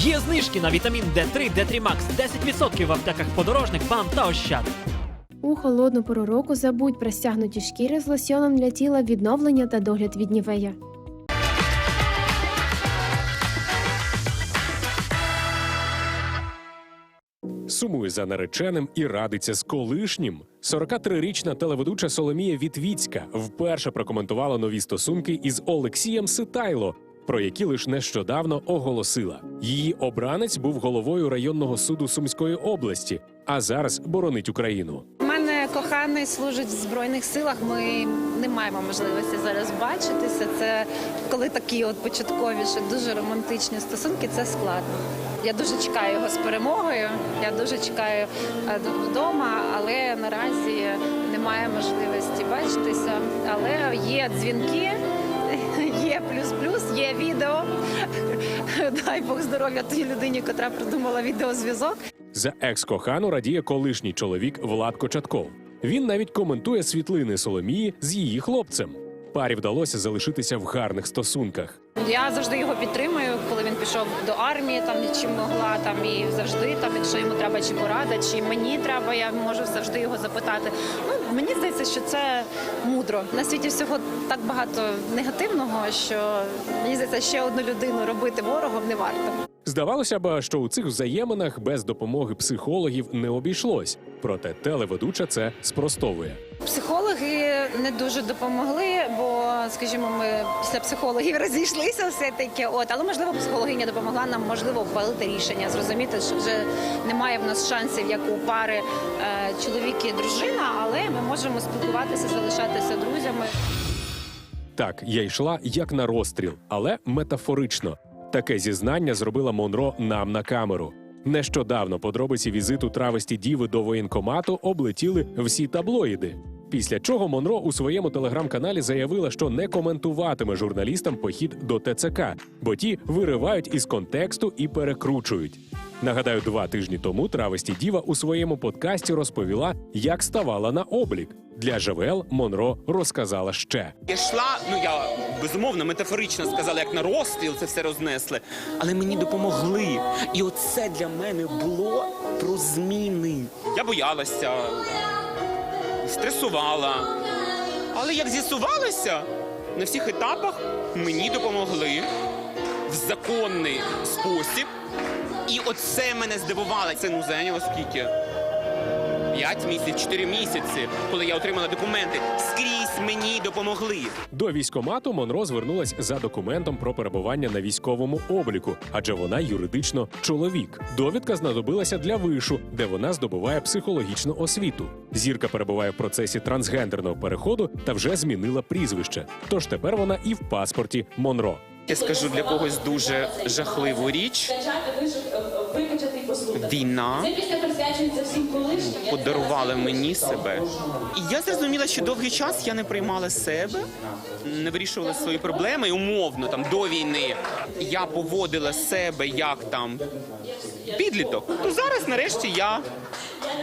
Є знижки на вітамін D3, D3 Max 10% в аптеках подорожник, бам та ощад. У холодну пору року забудь про стягнуті шкіри з лосьоном для тіла відновлення та догляд від нівея. Сумує за нареченим і радиться з колишнім. 43-річна телеведуча Соломія Вітвіцька вперше прокоментувала нові стосунки із Олексієм Ситайло, про які лише нещодавно оголосила. Її обранець був головою районного суду Сумської області, а зараз боронить Україну. Мене коханий служить в збройних силах. Ми не маємо можливості зараз бачитися. Це коли такі от початкові, ще дуже романтичні стосунки, це складно. Я дуже чекаю його з перемогою. Я дуже чекаю е, вдома, але наразі немає можливості бачитися. Але є дзвінки, є плюс-плюс, є відео. Дай Бог здоров'я тій людині, котра придумала відеозв'язок. За екс-кохану радіє колишній чоловік Влад Кочатков. Він навіть коментує світлини Соломії з її хлопцем. Парі вдалося залишитися в гарних стосунках. Я завжди його підтримую, коли він пішов до армії, там чим могла, там і завжди, там, якщо йому треба чи порада, чи мені треба, я можу завжди його запитати. Ну мені здається, що це мудро. На світі всього так багато негативного, що мені здається, ще одну людину робити ворогом не варто. Здавалося б, що у цих взаєминах без допомоги психологів не обійшлось. Проте телеведуча це спростовує. Психологи не дуже допомогли, бо, скажімо, ми після психологів розійшлися все таки. От, але можливо, психологиня допомогла нам, можливо, ухвалити рішення, зрозуміти, що вже немає в нас шансів, як у пари е, чоловік і дружина, але ми можемо спілкуватися, залишатися друзями. Так, я йшла як на розстріл, але метафорично. Таке зізнання зробила Монро нам на камеру. Нещодавно подробиці візиту травесті діви до воєнкомату облетіли всі таблоїди. Після чого Монро у своєму телеграм-каналі заявила, що не коментуватиме журналістам похід до ТЦК, бо ті виривають із контексту і перекручують. Нагадаю, два тижні тому травесті діва у своєму подкасті розповіла, як ставала на облік. Для ЖВЛ Монро розказала ще. Я йшла, ну я безумовно метафорично сказала, як на розстріл це все рознесли, але мені допомогли. І оце для мене було про зміни. Я боялася, стресувала. Але як з'ясувалося, на всіх етапах мені допомогли в законний спосіб. І оце мене здивувало. Це ну зайняло скільки? П'ять місяців, чотири місяці, коли я отримала документи, скрізь мені допомогли. До військомату Монро звернулась за документом про перебування на військовому обліку, адже вона юридично чоловік. Довідка знадобилася для вишу, де вона здобуває психологічну освіту. Зірка перебуває в процесі трансгендерного переходу та вже змінила прізвище. Тож тепер вона і в паспорті Монро. Я скажу для когось дуже жахливу річ. Війна подарувала мені себе. І я зрозуміла, що довгий час я не приймала себе, не вирішувала свої проблеми. Умовно там до війни я поводила себе як там підліток. То зараз, нарешті, я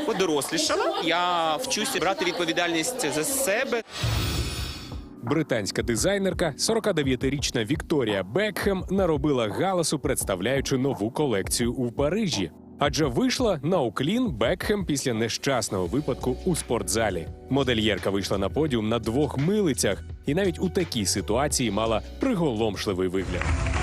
подорослішала. Я вчуся брати відповідальність за себе. Британська дизайнерка, 49-річна Вікторія Бекхем, наробила галасу, представляючи нову колекцію у Парижі. Адже вийшла на уклін Бекхем після нещасного випадку у спортзалі. Модельєрка вийшла на подіум на двох милицях, і навіть у такій ситуації мала приголомшливий вигляд.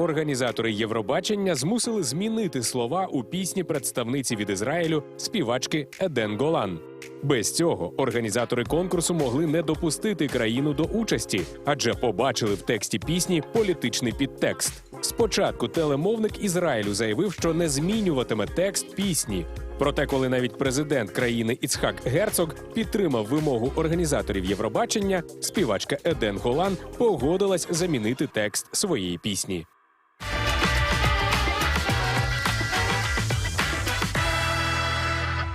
Організатори Євробачення змусили змінити слова у пісні представниці від Ізраїлю співачки Еден Голан. Без цього організатори конкурсу могли не допустити країну до участі, адже побачили в тексті пісні політичний підтекст. Спочатку телемовник Ізраїлю заявив, що не змінюватиме текст пісні. Проте, коли навіть президент країни Іцхак Герцог підтримав вимогу організаторів Євробачення, співачка Еден Голан погодилась замінити текст своєї пісні.